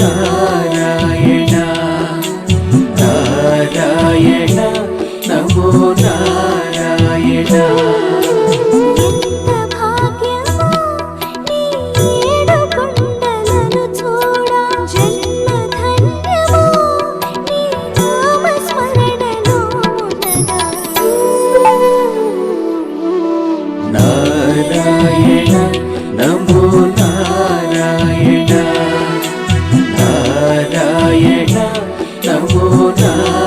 Narayana Narayana Namo Narayana. Namo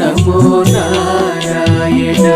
Namo Narayana.